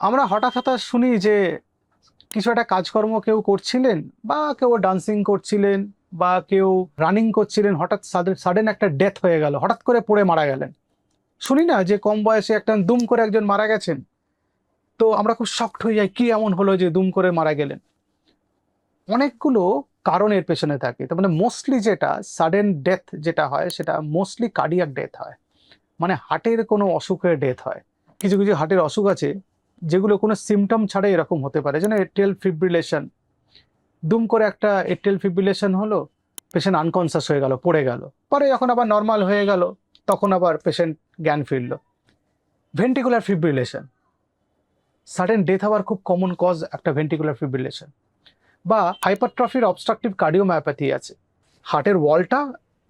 আমরা হঠাৎ হঠাৎ শুনি যে কিছু একটা কাজকর্ম কেউ করছিলেন বা কেউ ডান্সিং করছিলেন বা কেউ রানিং করছিলেন, হঠাৎ সাডেন একটা ডেথ হয়ে গেল, হঠাৎ করে পড়ে মারা গেলেন। শুনি না যে কম বয়সে একটা দুম করে একজন মারা গেছেন? তো আমরা খুব শক্ট হয়ে যাই, কি এমন হলো যে দুম করে মারা গেলেন? অনেকগুলো কারণের পেছনে থাকে। তার মানে মোস্টলি যেটা সাডেন ডেথ যেটা হয়, সেটা মোস্টলি কার্ডিয়াক ডেথ হয়। মানে হার্টের কোনো অসুখের ডেথ হয়। কিছু কিছু হার্টের অসুখ আছে যেগুলো কোনো সিমটম ছাড়াই এরকম হতে পারে, যেন এটেল ফিব্রিলেশন দুম করে একটা এটেল ফিব্রিলেশন হলো পেশেন্ট আনকনসিয়াস হয়ে গেল, পড়ে গেল। পরে যখন আবার নর্মাল হয়ে গেল, তখন আবার পেশেন্ট জ্ঞান ফিরল। ভেন্টিকুলার ফিব্রিলেশন সাডেন ডেথ হওয়ার খুব কমন কজ একটা ভেন্টিকুলার ফিব্রিলেশন বা হাইপারট্রফির অবস্ট্রাকটিভ কার্ডিওমায়োপ্যাথি আছে। হার্টের ওয়ালটা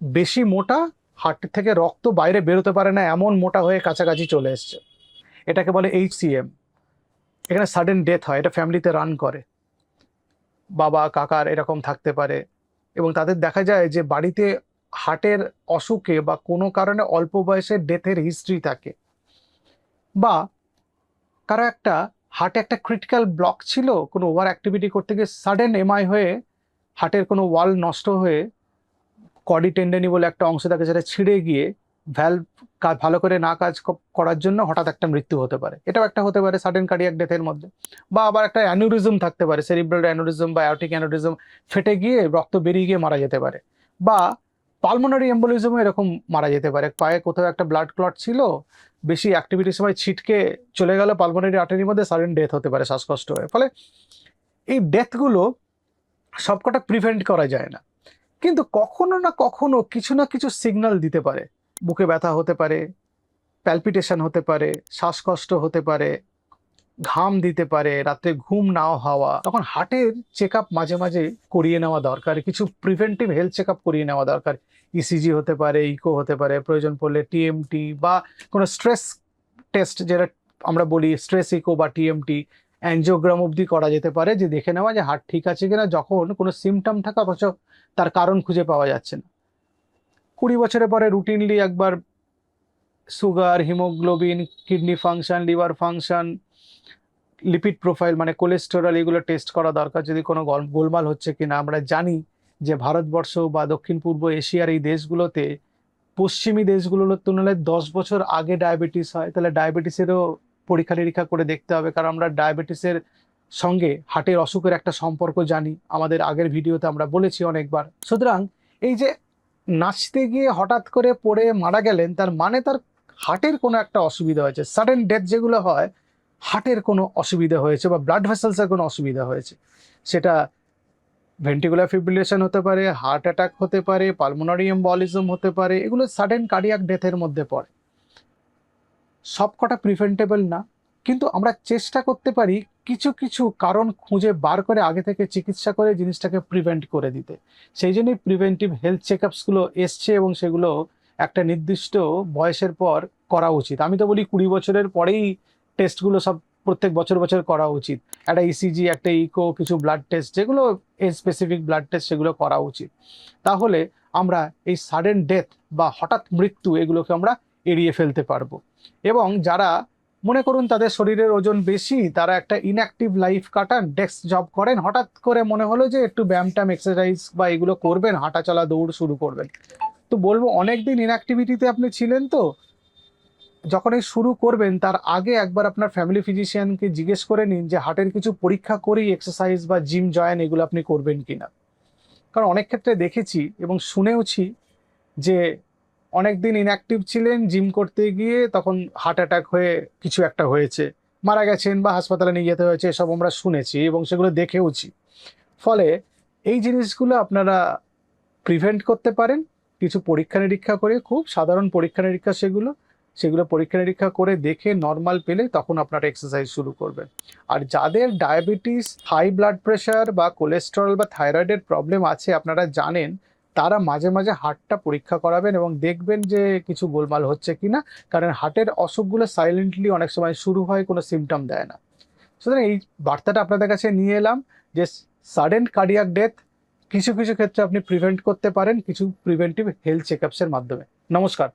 বেশি মোটা, হার্ট থেকে রক্ত বাইরে বেরোতে পারে না, এমন মোটা হয়ে কাছাকাছি চলে এসছে। এটাকে বলে এইচসিএম এখানে সাডেন ডেথ হয়, এটা ফ্যামিলিতে রান করে। বাবা, কাকার এরকম থাকতে পারে। এবং তাদের দেখা যায় যে বাড়িতে হার্টের অসুখে বা কোনো কারণে অল্প বয়সে ডেথের হিস্ট্রি থাকে। বা কারও একটা হার্টে একটা ক্রিটিক্যাল ব্লক ছিল, কোনো ওভার অ্যাক্টিভিটি করতে গিয়ে সাডেন এমআই হয়ে হার্টের কোনো ওয়াল নষ্ট হয়ে কডি টেন্ডেনি বলে একটা অংশ থাকে সেটা ছিঁড়ে গিয়ে ভ্যালভ ভালো করে না কাজ করার জন্য হঠাৎ একটা মৃত্যু হতে পারে। এটাও একটা হতে পারে সাডেন কার্ডিয়াক ডেথের মধ্যে। বা আবার একটা অ্যানুরিজম থাকতে পারে সেরিব্রাল অ্যানুরিজম বা অ্যাওটিক অ্যানুরিজম ফেটে গিয়ে রক্ত বেরিয়ে গিয়ে মারা যেতে পারে। বা পালমোনারি এম্বোলিজমও এরকম মারা যেতে পারে। পায়ে কোথাও একটা ব্লাড ক্লট ছিল, বেশি অ্যাক্টিভিটির সময় ছিটকে চলে গেল পালমোনারি আর্টারির মধ্যে সাডেন ডেথ হতে পারে শ্বাসকষ্ট হয়ে। ফলে এই ডেথগুলো সবকটা প্রিভেন্ট করা যায় না। কিন্তু কখনো না কখনো কিছু না কিছু সিগন্যাল দিতে পারে। বুকে ব্যথা হতে পারে প্যালপিটেশন হতে পারে, শ্বাসকষ্ট হতে পারে, ঘাম দিতে পারে, রাতে ঘুম নাও হওয়া, তখন হার্টের চেক আপ মাঝে মাঝে করিয়ে নেওয়া দরকার। কিছু প্রিভেন্টিভ হেলথ চেক আপ করিয়ে নেওয়া দরকার। ইসিজি হতে পারে ইকো হতে পারে, প্রয়োজন পড়লে টিএমটি বা কোনো স্ট্রেস টেস্ট যেটা আমরা বলি স্ট্রেস ইকো বা টিএমটি অ্যাঞ্জিওগ্রাম অবধি করা যেতে পারে। যে দেখে নেওয়া যে হার্ট ঠিক আছে কিনা, যখন কোনো সিমটম থাকা অথচ তার কারণ খুঁজে পাওয়া যাচ্ছে না। কুড়ি বছরের পরে রুটিনলি একবার sugar haemoglobin kidney function liver function lipid profile মানে কোলেস্টেরল এগুলো টেস্ট করা দরকার যদি কোনো গল- গোলমাল হচ্ছে কিনা। আমরা জানি যে ভারতবর্ষ বা দক্ষিণ পূর্ব এশিয়ার এই দেশগুলোতে পশ্চিমী দেশগুলোর তুলনায় দশ বছর আগে ডায়াবেটিস হয়। তাহলে ডায়াবেটিসেরও পরীক্ষা নিরীক্ষা করে দেখতে হবে। কারণ আমরা ডায়াবেটিসের সঙ্গে হার্টের অসুখের একটা সম্পর্ক জানি। আমাদের আগের ভিডিওতে আমরা বলেছি অনেকবার। সুতরাং এই যে নাচতে গিয়ে হঠাৎ করে পড়ে মারা গেলেন, তার মানে তার হার্টের কোনো একটা অসুবিধা হয়েছে। সাডেন ডেথ যেগুলো হয়, হার্টের কোনো অসুবিধা হয়েছে বা ব্লাড ভেসেলসের কোনো অসুবিধা হয়েছে। সেটা ভেন্টিকুলার ফিব্রিলেশন হতে পারে হার্ট অ্যাটাক হতে পারে পালমোনারি এম্বলিজম হতে পারে, এগুলো সাডেন কার্ডিয়াক ডেথের মধ্যে পড়ে। সবকটা প্রিভেন্টেবল না। কিন্তু আমরা চেষ্টা করতে পারি কিছু কিছু কারণ খুঁজে বার করে আগে থেকে চিকিৎসা করে জিনিসটাকে প্রিভেন্ট করে দিতে। সেই জন্যই প্রিভেন্টিভ হেলথ চেক আপসগুলো এসছে এবং সেগুলো একটা নির্দিষ্ট বয়সের পর করা উচিত। আমি তো বলি কুড়ি বছরের পরেই টেস্টগুলো সব প্রত্যেক বছর বছর করা উচিত। একটা ইসিজি একটা ইকো কিছু ব্লাড টেস্ট যেগুলো স্পেসিফিক ব্লাড টেস্ট সেগুলো করা উচিত। তাহলে আমরা এই সাডেন ডেথ বা হঠাৎ মৃত্যু এগুলোকে আমরা এড়িয়ে ফেলতে পারব। এবং যারা মনে করুন তাদের শরীরের ওজন বেশি, তারা একটা ইনঅ্যাক্টিভ লাইফ কাটান ডেস্ক জব করেন, হঠাৎ করে মনে হলো যে একটু ব্যায়াম ট্যাম এক্সারসাইজ বা এগুলো করবেন হাঁটা চলা দৌড় শুরু করবেন। তো বলব অনেক দিন ইনঅ্যাক্টিভিটিতে আপনি ছিলেন তো, যখন এই শুরু করবেন, তার আগে একবার আপনার ফ্যামিলি ফিজিশিয়ানকে জিজ্ঞেস করে নিন যে হার্টের কিছু পরীক্ষা করেই এক্সারসাইজ বা জিম জয়েন এগুলো আপনি করবেন কি না কারণ অনেক ক্ষেত্রে দেখেছি এবং শুনেওছি যে অনেক দিন ইনঅ্যাক্টিভ ছিলেন জিম করতে গিয়ে তখন হার্ট অ্যাটাক হয়ে কিছু একটা হয়েছে। মারা গেছেন বা হাসপাতালে নিয়ে যেতে হয়েছে, এসব আমরা শুনেছি এবং সেগুলো দেখেওছি। ফলে এই জিনিসগুলো আপনারা প্রিভেন্ট করতে পারেন, কিছু পরীক্ষা নিরীক্ষা করে, খুব সাধারণ পরীক্ষা নিরীক্ষা সেগুলো সেগুলো পরীক্ষা নিরীক্ষা করে দেখে নর্মাল পেলে তখন আপনারা এক্সারসাইজ শুরু করবেন। আর যাদের ডায়াবেটিস হাই ব্লাড প্রেশার বা কোলেস্টেরল বা থাইরয়েডের প্রবলেম আছে, আপনারা জানেন তারা মাঝে মাঝে হার্টটা পরীক্ষা করাবেন এবং দেখবেন যে কিছু গোলমাল হচ্ছে কি না কারণ হার্টের অসুখগুলো সাইলেন্টলি অনেক সময় শুরু হয়, কোনো সিমটম দেয় না। সুতরাং এই বার্তাটা আপনাদের কাছে নিয়ে এলাম যে সাডেন কার্ডিয়াক ডেথ কিছু কিছু ক্ষেত্রে আপনি প্রিভেন্ট করতে পারেন, কিছু প্রিভেন্টিভ হেলথ চেকআপসের মাধ্যমে। নমস্কার।